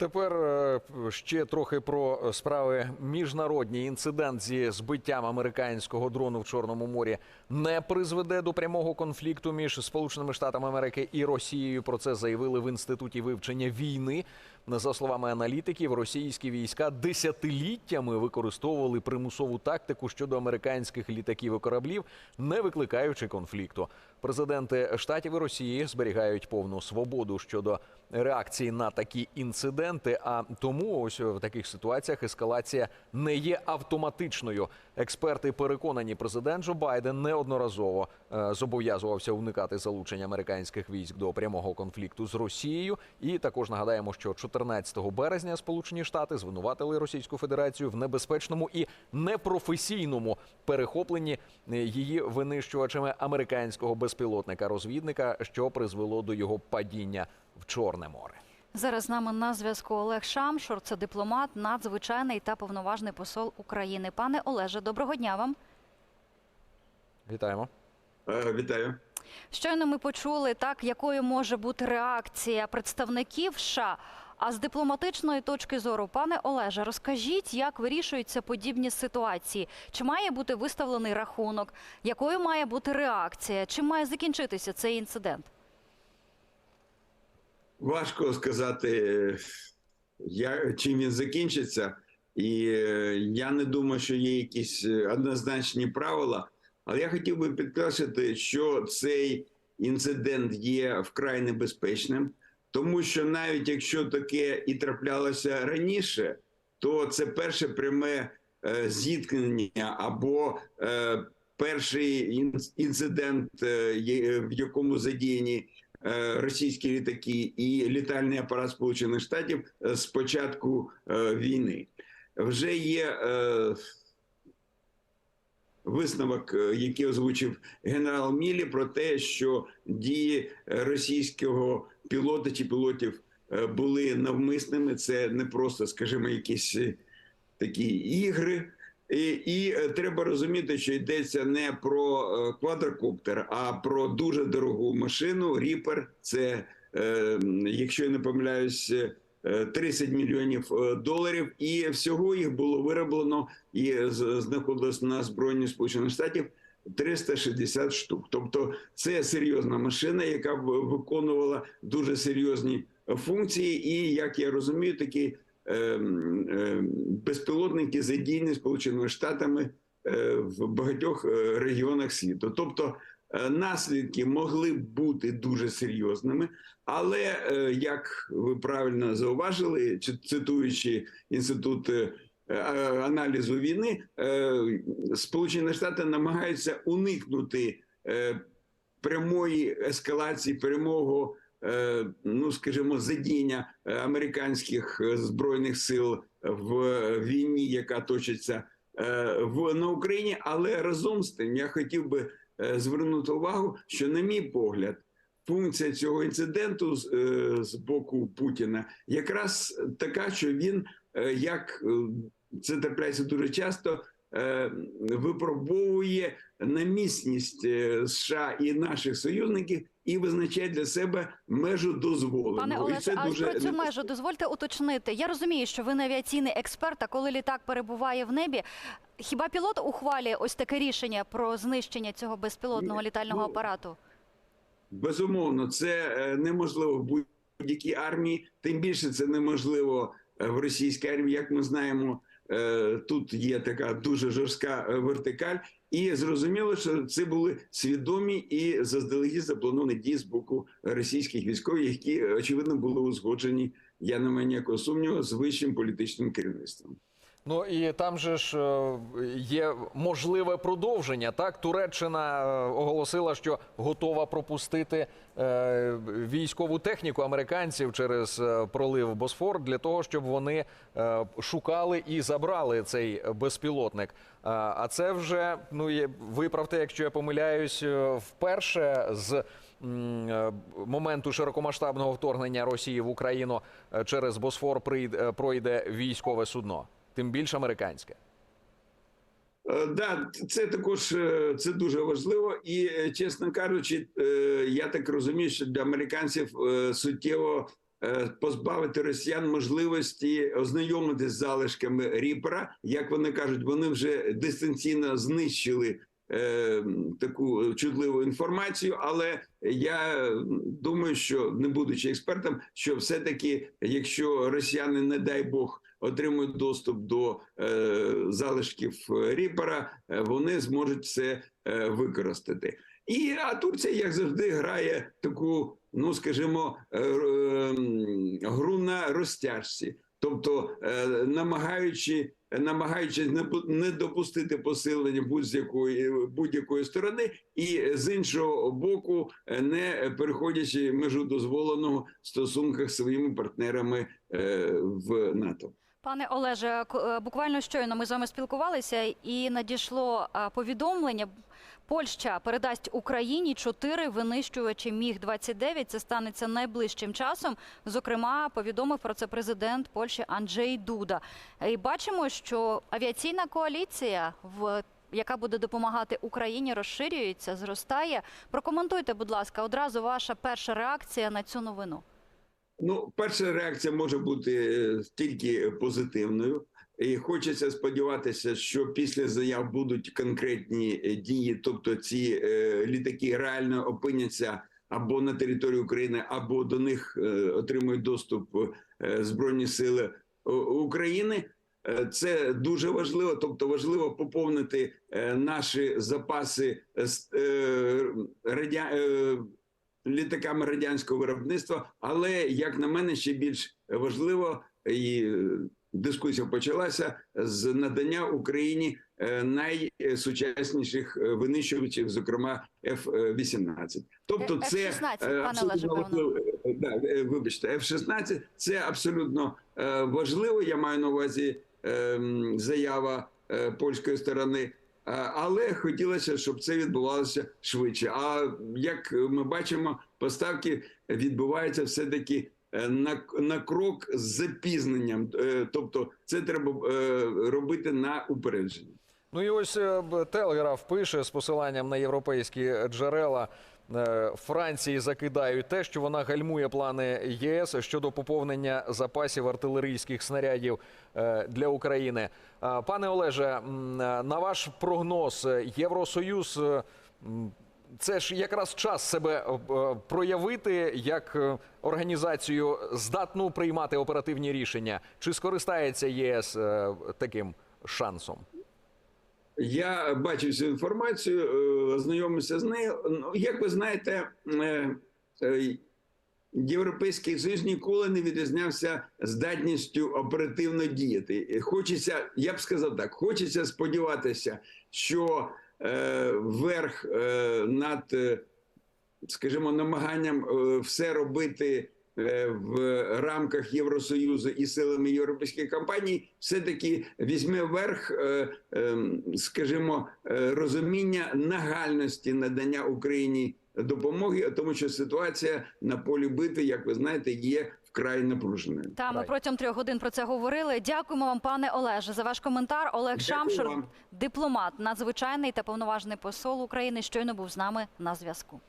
Тепер е, ще трохи про справи міжнародні. Інцидент зі збиттям американського дрону в Чорному морі не призведе до прямого конфлікту між Сполученими Штатами Америки і Росією. Про це заявили в інституті вивчення війни. За словами аналітиків, російські війська десятиліттями використовували примусову тактику щодо американських літаків і кораблів, не викликаючи конфлікту. Президенти штатів і Росії зберігають повну свободу щодо реакції на такі інциденти. А тому ось в таких ситуаціях ескалація не є автоматичною. Експерти переконані, президент Джо Байден неодноразово е, зобов'язувався уникати залучення американських військ до прямого конфлікту з Росією. І також нагадаємо, що 14 березня Сполучені Штати звинуватили Російську Федерацію в небезпечному і непрофесійному перехопленні е, її винищувачами американського безпілотника-розвідника, що призвело до його падіння в Чорне море. Зараз з нами на зв'язку Олег Шамшур, це дипломат, надзвичайний та повноважний посол України. Пане Олеже, доброго дня вам. Вітаємо. Е, Вітаю. Щойно ми почули так, якою може бути реакція представників США. А з дипломатичної точки зору, пане Олеже, розкажіть, як вирішуються подібні ситуації? Чи має бути виставлений рахунок? Якою має бути реакція? Чим має закінчитися цей інцидент? Важко сказати, я, чим він закінчиться, і е, я не думаю, що є якісь е, однозначні правила. Але я хотів би підкреслити, що цей інцидент є вкрай небезпечним, тому що навіть якщо таке і траплялося раніше, то це перше пряме е, зіткнення або е, перший інцидент, е, в якому задіяні російські літаки і літальний апарат Сполучених Штатів з початку війни. Вже є висновок, який озвучив генерал Мілі, про те, що дії російського пілота чи пілотів е, були навмисними. Це не просто, скажімо, якісь е, такі ігри. І, і е, треба розуміти, що йдеться не про квадрокоптер, а про дуже дорогу машину. Ріпер це, якщо я не помиляюсь, е, 30 мільйонів доларів, і всього їх було вироблено і знаходилось на збройні Сполучених Штатів 360 штук. Тобто, це серйозна машина, яка виконувала дуже серйозні функції. І як я розумію, такі е, е, безпілотники задійні Сполученими Штатами е, в багатьох е, регіонах світу. Тобто е, наслідки могли бути дуже серйозними, але е, як ви правильно зауважили, чи- цитуючи інститут. Е, е, Аналізу війни е, Сполучені Штати намагаються уникнути прямої ескалації, прямого, ну скажімо, задіння американських збройних сил в війні, яка точиться в на Україні. Але разом з тим я хотів би звернути увагу, що, на мій погляд, функція цього інциденту з, боку Путіна якраз така, що він як це трапляється дуже часто. е, Випробовує на міцність е, США і наших союзників і визначає для себе межу дозволеного. Пане І це а дуже про цю межу дозвольте уточнити. Я розумію, що ви не авіаційний експерт, а коли літак перебуває в небі, хіба пілот ухвалює ось таке рішення про знищення цього безпілотного літального ну, апарату? Безумовно, це е, неможливо в будь-якій армії. Тим більше це неможливо в російській армії. Як ми знаємо, тут є така дуже жорстка е, вертикаль, і зрозуміло, що це були свідомі і заздалегідь заплановані дії з боку російських військових, які очевидно були узгоджені. Я не маю ніякого сумніву з вищим політичним керівництвом. Ну і там же ж е, є можливе продовження. Так, Туреччина е, оголосила, що готова пропустити е, військову техніку американців через пролив Босфор для того, щоб вони шукали і забрали цей безпілотник. А це вже ну виправте, якщо я помиляюсь, вперше з. Моменту широкомасштабного вторгнення Росії в Україну через Босфор пройде військове судно тим більш американське. Е, Да, це також е, це дуже важливо, і е, чесно кажучи, я так розумію, що для американців суттєво позбавити росіян можливості ознайомитися з залишками Ріпера. Як вони кажуть, вони вже дистанційно знищили таку чутливу інформацію. Але я думаю, що не будучи експертом, що все-таки, якщо росіяни, не дай Бог, отримують доступ до е, залишків Ріпера, е, вони зможуть це е, використати. І а Турція, як завжди, грає таку, ну скажімо, е, е, гру на розтяжці, тобто е, намагаючи, намагаючись не, допустити посилення будь-якої будь-якої сторони, і з іншого боку, е, не переходячи межу дозволеного в стосунках своїми партнерами е, в НАТО. Пане Олеже, е, буквально щойно ми з вами спілкувалися і надійшло е, повідомлення. Польща передасть Україні чотири винищувачі Міг 29 Це станеться найближчим часом. Зокрема, повідомив про це президент Польщі Анджей Дуда. І бачимо, що авіаційна коаліція в яка буде допомагати Україні, розширюється, зростає. Прокоментуйте, будь ласка, одразу ваша перша реакція на цю новину. Ну, перша реакція може бути е, тільки позитивною. І хочеться сподіватися, що після заяв будуть конкретні е, дії, тобто ці е, літаки реально опиняться або на території України, або до них е, отримують доступ е, збройні сили е, України. Це дуже важливо, тобто важливо поповнити наші запаси е, літаками радянського виробництва. Але як на мене, ще більш важливо і е, дискусія почалася з надання Україні е, найсучасніших е, винищувачів, зокрема F-18. Тобто, це F-16, е, пане абсолютно Олеже, певно. важливо. Е, Да, вибачте, F-16 – це абсолютно важливо. Я маю на увазі е, заява польської сторони. А, Але хотілося, щоб це відбувалося швидше. А як ми бачимо, поставки відбуваються все-таки е, на, на крок з запізненням. Е, Тобто, це треба е, робити на упередження. Ну і ось е, Телеграф пише з посиланням на європейські джерела. Е, Франції закидають те, що вона гальмує плани ЄС щодо поповнення запасів артилерійських снарядів е, для України. Пане Олеже, е, на ваш прогноз, е, Євросоюз е, це ж якраз час себе е, е, проявити як е, організацію здатну приймати оперативні рішення. Чи скористається ЄС е, таким шансом? Я бачив цю інформацію, е, ознайомився з нею. Ну, як ви знаєте, е, е, Європейський Союз ніколи не відрізнявся здатністю оперативно діяти. Хочеться, я б сказав так, хочеться сподіватися, що е, верх е, над, е, скажімо, намаганням е, все робити е, в рамках Євросоюзу і силами європейських компаній, все-таки візьме верх, е, е, скажімо, е, розуміння нагальності надання Україні допомоги, тому що ситуація на полі битви, як ви знаєте, є вкрай напруженою. Та ми протягом трьох годин про це говорили. Дякуємо вам, пане Олеже, за ваш коментар. Олег Дякую Шамшур, вам. дипломат, надзвичайний та повноважний посол України, щойно був з нами на зв'язку.